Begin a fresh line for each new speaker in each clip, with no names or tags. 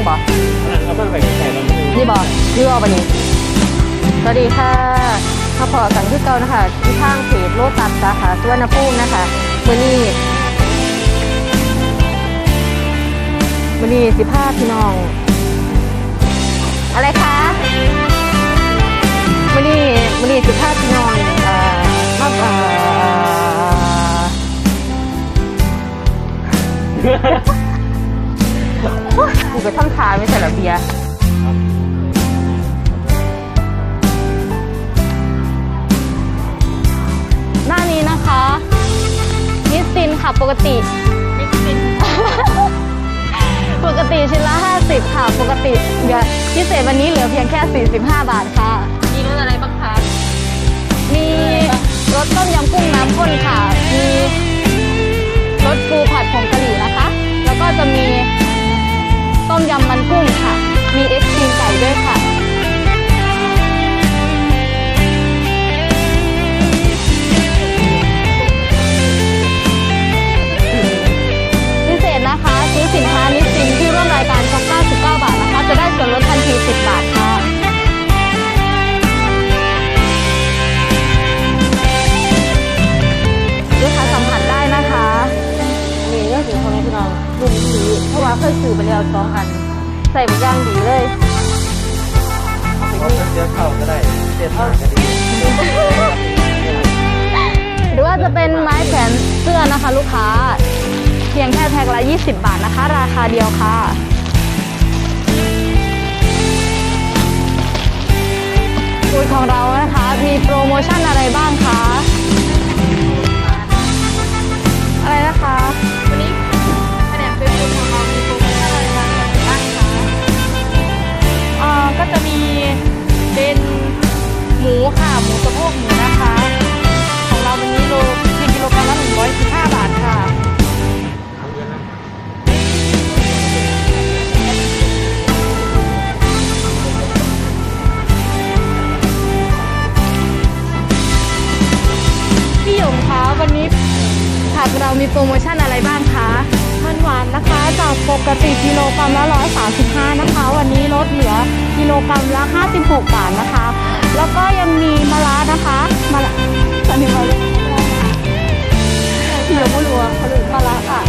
งบ่
เอาไปใส่ใส่ลงนี่บ่
ยี่
ว่าวันนี้ สวัสดีค่ะมาพอสังที่เก่านะคะที่ข้างเพจโลตัสสาขาสุวรรณภูมินะคะวันนี้วันนี้สิพาพี่น้อง อะไรคะวันนี้วันนี้สิพาพี่น้องเอ่อมาเอ่อ กูไปทำทาไม่ใช่เหรอเบียร์หน้านี้นะคะ นิสซินค่ะปกติ นิสซิน ปกติชิ้นละ 50 ค่ะ ปกติเหลือพิเศษวันนี้เหลือเพียงแค่ 45 บาทค่ะ
มีรสอะไรบ้างคะ
มีรสต้มยำกุ้งน้ำข้นค่ะาะว่าเคยซื้อไปแล้วสองอัน ใส่ไปย่างดีเลย
เพราะเสียเข้าก็ได้เสียท่าก็ดี
หรือว่าจะเป็นไม้แขวนเสื้อนะคะ ลูกค้า เพียงแค่แพ็คละ 20 บาทนะคะ ราคาเดียวค่ะบูธของเรานะคะ มีโปรโมชั่นอะไรบ้าง
วันนี้ผักเรามีโปรโมชั่นอะไรบ้างคะ
มันหวานนะคะ
จากปกติกิโลกรัมละ135 นะคะ วันนี้ลดเหลือกิโลกรัมละ 56 บาทนะคะ แล้วก็ยังมีมะระนะคะมะระอันนี้มะระเหลือมะรัวเขาเรียกมะระค่ะ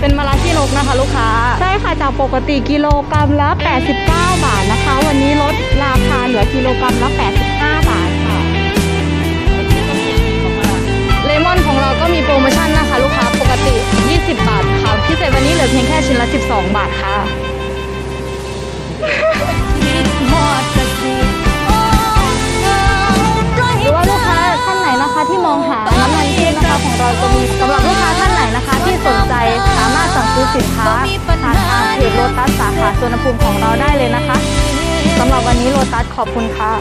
เป็นมะระที่นกนะคะ ลูกค้า
ใช่ค่ะจากปกติกิโลกรัมละ 89 บาทนะคะ วันนี้ลดราคาเหลือกิโลกรัมละ85
ลือเพียงแค่ชิ้นละ 12 บาทค่ะหรือว่าลูกค้าท่านไหนนะคะที่มองหาน้ำมันพืชนะคะของเราจะมีสำหรับลูกค้าท่านไหนนะคะ ที่สนใจสามารถสั่งซื้อสินค้าผ่านทางเพจโลตัสสาขาสวนภูมิของเราได้เลยนะคะสำหรับวันนี้โลตัสขอบคุณค่ะ